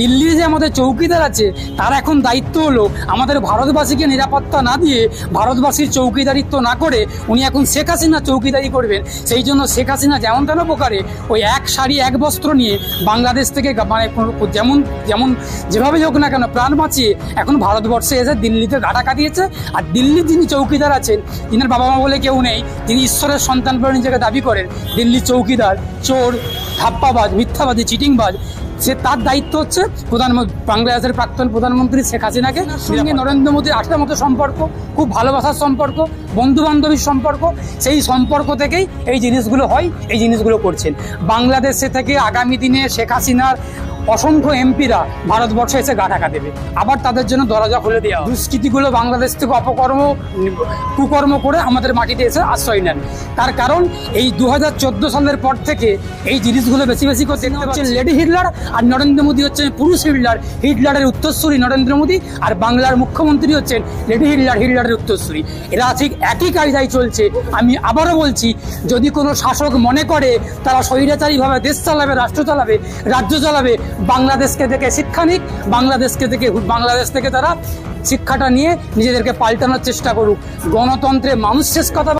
দিল্লির যে আমাদের চৌকিদার আছে, তার এখন দায়িত্ব হলো আমাদের ভারতবাসীকে নিরাপত্তা না দিয়ে ভারতবাসীর চৌকিদারিত্ব না করে উনি এখন শেখ হাসিনা চৌকিদারি করবেন। সেই জন্য শেখ হাসিনা যেমন তেন প্রকারে ওই এক শাড়ি, এক বস্ত্র নিয়ে বাংলাদেশ থেকে মানে যেমন যেমন যেভাবে হোক না কেন প্রাণ বাঁচিয়ে এখন ভারতবর্ষে এসে দিল্লিতে গাটা কাটিয়েছে আর দিল্লির যিনি চৌকিদার আছেন, তিনার বাবা মা বলে কেউ নেই, তিনি ঈশ্বরের সন্তান বলে নিজেকে দাবি করেন। দিল্লির চৌকিদার, চোর, ধাপ্পাবাজ, মিথ্যাবাদী, চিটিংবাজ সে তার দায়িত্ব হচ্ছে প্রধানমন্ত্রী বাংলাদেশের প্রাক্তন প্রধানমন্ত্রী শেখ হাসিনাকে সঙ্গে নরেন্দ্র মোদীর আঠার মতো সম্পর্ক, খুব ভালোবাসার সম্পর্ক বন্ধু বান্ধবীর সম্পর্ক, সেই সম্পর্ক থেকেই এই জিনিসগুলো হয়, এই জিনিসগুলো করছেন। বাংলাদেশে থেকে আগামী দিনে শেখ হাসিনার অসংখ্য এমপিরা ভারতবর্ষে এসে গা ঢাকা দেবে। আবার তাদের জন্য দরজা খুলে দেওয়া। দুষ্কৃতিগুলো বাংলাদেশ থেকে অপকর্ম, কুকর্ম করে আমাদের মাটিতে এসে আশ্রয় নেন। তার কারণ, এই দু হাজার চোদ্দ সালের পর থেকে এই জিনিসগুলো বেশি বেশি করে দেখতে পাচ্ছেন লেডি হিটলার আর নরেন্দ্র মোদী হচ্ছেন পুরুষ হিটলার। হিটলারের উত্তরসূরি নরেন্দ্র মোদী আর বাংলার মুখ্যমন্ত্রী হচ্ছেন লেডি হিটলার, হিটলারের উত্তরসূরি। এরা ঠিক একই কায়দায় চলছে। আমি আবারও বলছি, যদি কোনো শাসক মনে করে তারা স্বৈরাচারীভাবে দেশ চালাবে, রাষ্ট্র চালাবে, রাজ্য চালাবে বাংলাদেশকে দেখে শিক্ষা নিক, বাংলাদেশকে থেকে বাংলাদেশ থেকে তারা শিক্ষাটা নিয়ে নিজেদেরকে পাল্টানোর চেষ্টা করুক। গণতন্ত্রে মানুষ শেষ কথা